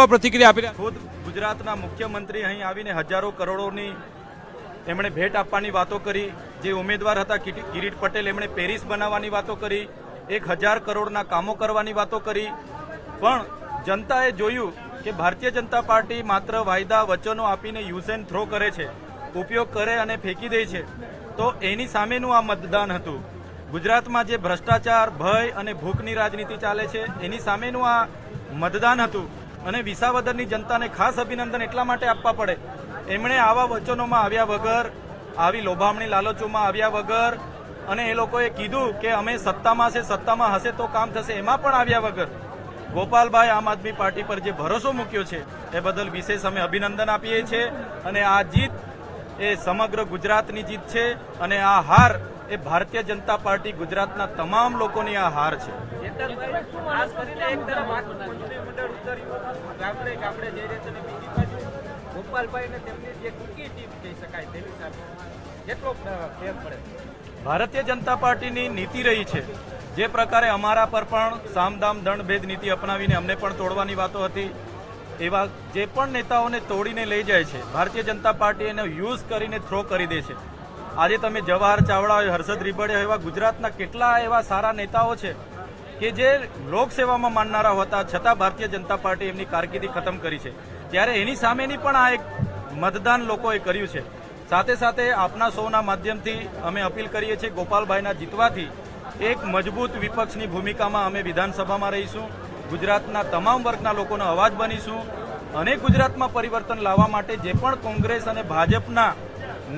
આવા પ્રતિક્રિયા આપી રહ્યા ખુદ ગુજરાતના મુખ્યમંત્રી અહીં આવીને હજારો કરોડોની એમણે ભેટ આપવાની વાતો કરી. જે ઉમેદવાર હતા કિરીટ પટેલ, એમણે પેરિસ બનાવવાની વાતો કરી. એક હજાર કરોડના કામો કરવાની વાતો કરી. પણ જનતાએ જોયું કે ભારતીય જનતા પાર્ટી માત્ર વાયદા વચનો આપીને યુઝ એન્ડ થ્રો કરે છે, ઉપયોગ કરે અને ફેંકી દે છે. તો એની સામેનું આ મતદાન હતું. ગુજરાતમાં જે ભ્રષ્ટાચાર, ભય અને ભૂખની રાજનીતિ ચાલે છે, એની સામેનું આ મતદાન હતું. અને વિસાવદરની જનતાને ખાસ અભિનંદન એટલા માટે આપવા પડે. એમણે આવા વચનોમાં આવ્યા વગર, આવી લોભામણી લાલચોમાં આવ્યા વગર, અને એ લોકોએ કીધું કે અમે સત્તામાં છે, સત્તામાં હશે તો કામ થશે, એમાં પણ આવ્યા વગર. ગોપાલભાઈ આમ આદમી પાર્ટી પર જે ભરોસો મૂક્યો છે, એ બદલ વિશેષ અમે અભિનંદન આપીએ છીએ. અને આ જીત એ સમગ્ર ગુજરાતની જીત છે, અને આ હાર એ ભારતીય જનતા પાર્ટી ગુજરાતના તમામ લોકોની આ હાર છે. ભારતીય જનતા પાર્ટીની નીતિ રહી છે. જે પ્રકારે અમારા પર પણ સામદામ દંડભેદ નીતિ અપનાવીને અમને પણ તોડવાની વાતો હતી. એવા જે પણ નેતાઓને તોડીને લઈ જાય છે, ભારતીય જનતા પાર્ટી એનો યુઝ કરીને થ્રો કરી દે છે. આજે તમે જવાહર ચાવડા હોય, હર્ષદ રીબડિયા એવા ગુજરાતના કેટલા એવા સારા નેતાઓ છે કે જે લોકસેવામાં માનનારા હતા, છતાં ભારતીય જનતા પાર્ટી એમની કારકિર્દી ખતમ કરી છે. ત્યારે એની સામેની પણ આ એક મતદાન લોકોએ કર્યું છે. સાથે સાથે આપના સૌના માધ્યમથી અમે અપીલ કરીએ છીએ ગોપાલભાઈના જીતવાથી એક મજબૂત વિપક્ષની ભૂમિકામાં અમે વિધાનસભામાં રહીશું. ગુજરાતના તમામ વર્ગના લોકોનો અવાજ બનીશું. અને ગુજરાતમાં પરિવર્તન લાવવા માટે જે પણ કોંગ્રેસ અને ભાજપના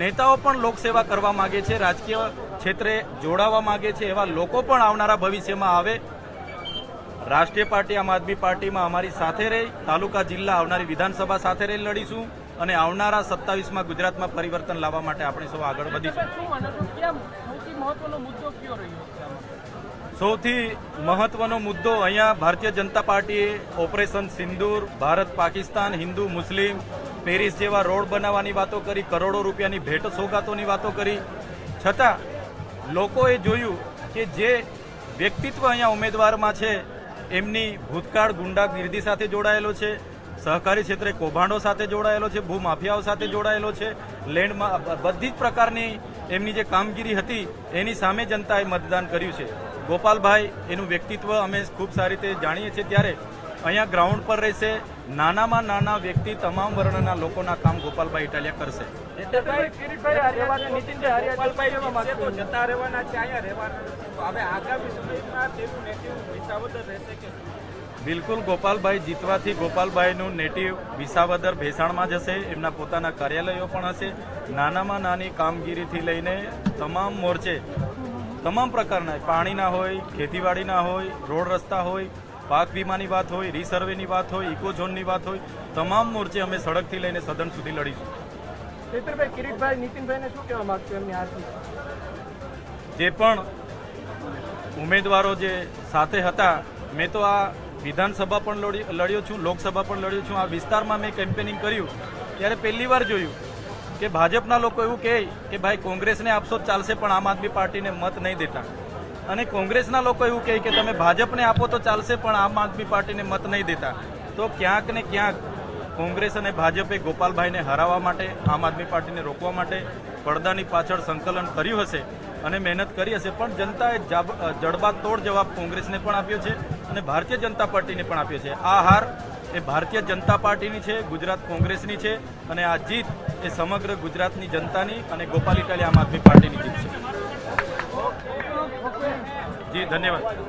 નેતાઓ પણ લોકસેવા કરવા માગે છે, રાજકીય ક્ષેત્રે જોડાવા માંગે છે એવા લોકો પણ આવનારા ભવિષ્યમાં આવે. રાષ્ટ્રીય પાર્ટી આમ આદમી પાર્ટીમાં અમારી સાથે રહી તાલુકા જિલ્લા આવનારી વિધાનસભા સાથે રહી લડીશું અને આવનારા સત્તાવીસમાં ગુજરાતમાં પરિવર્તન લાવવા માટે આપણે સૌ આગળ વધીશું? સૌથી મહત્વનો મુદ્દો અહીંયા ભારતીય જનતા પાર્ટીએ ઓપરેશન સિંદૂર ભારત પાકિસ્તાન હિન્દુ મુસ્લિમ પેરિસ જેવા રોડ બનાવવાની વાતો કરી કરોડો રૂપિયાની ભેટ સોગાતોની વાતો કરી. છતાં લોકોએ જોયું કે જે વ્યક્તિત્વ અહીંયા ઉમેદવારમાં છે, એમની ભૂતકાળ ગુંડાગીર્દી સાથે જોડાયેલો છે, સહકારી ક્ષેત્રે કૌભાંડો સાથે જોડાયેલો છે ભૂમાફિયાઓ સાથે જોડાયેલો છે, લેન્ડમાં બધી જ પ્રકારની એમની જે કામગીરી હતી, એની સામે જનતાએ મતદાન કર્યું છે. ગોપાલભાઈ, એનું વ્યક્તિત્વ અમે ખૂબ સારી રીતે જાણીએ છીએ ત્યારે અહીંયા ગ્રાઉન્ડ પર રહેશે. નાનામાં નાના વ્યક્તિ તમામ વર્ણના લોકોના કામ ગોપાલભાઈ ઇટાલિયા કરશે. જીતેન્દ્રભાઈ, કિરીટભાઈ આ રહેવાના, નીતિનભાઈ આ ગોપાલભાઈ જીતશે તો જતા રહેવાના છે અહીંયા રહેવાના નથી. તો હવે આગામી સમયમાં તેનું નેટિવ વિસાવદર રહેશે કે શું? બિલકુલ ગોપાલભાઈ જીતવાથી ગોપાલભાઈનું નેટિવ વિસાવદર ભેસાણમાં જશે. એમના પોતાના કાર્યાલયો પણ હશે. નાનામાં નાની કામગીરીથી લઈને તમામ મોરચે તમામ પ્રકારના પાણીના હોય ખેતીવાડીના હોય રોડ રસ્તા હોય પાક વીમાની વાત હોય રીસર્વેની વાત હોય ઇકો ઝોનની વાત હોય તમામ મોરચે અમે સડકથી લઈને સદન સુધી લડીશું. ચૈત્રભાઈ કિરીટભાઈ નીતિનભાઈને શું કહેવા માંગશો એમની આરતી જે પણ ઉમેદવારો જે સાથે હતા મેં તો આ વિધાનસભા પણ લડી- લડ્યો છું લોકસભા પણ લડ્યો છું. આ વિસ્તારમાં મેં કેમ્પેનિંગ કર્યું. ત્યારે પહેલી વાર જોયું કે ભાજપના લોકો એવું કહે કે ભાઈ કોંગ્રેસને આપશો ચાલશે પણ આમ આદમી પાર્ટીને મત નહીં દેતા. અને કોંગ્રેસના લોકો એવું કહે કે તમે ભાજપને આપો તો ચાલશે, પણ આમ આદમી પાર્ટીને મત નહીં દેતા. તો ક્યાંક ને ક્યાંક કોંગ્રેસ અને ભાજપે ગોપાલભાઈને હરાવવા માટે, આમ આદમી પાર્ટીને રોકવા માટે પડદાની પાછળ સંકલન કર્યું હશે અને મહેનત કરી હશે. પણ જનતાએ જડબાતોડ જવાબ કોંગ્રેસને પણ આપ્યો છે અને ભારતીય જનતા પાર્ટીને પણ આપ્યો છે. આ હાર એ ભારતીય જનતા પાર્ટીની છે, ગુજરાત કોંગ્રેસની છે અને આ જીત એ સમગ્ર ગુજરાતની જનતાની અને ગોપાલ ઇટાલી આમ આદમી પાર્ટીની જીત છે. જી ધન્યવાદ.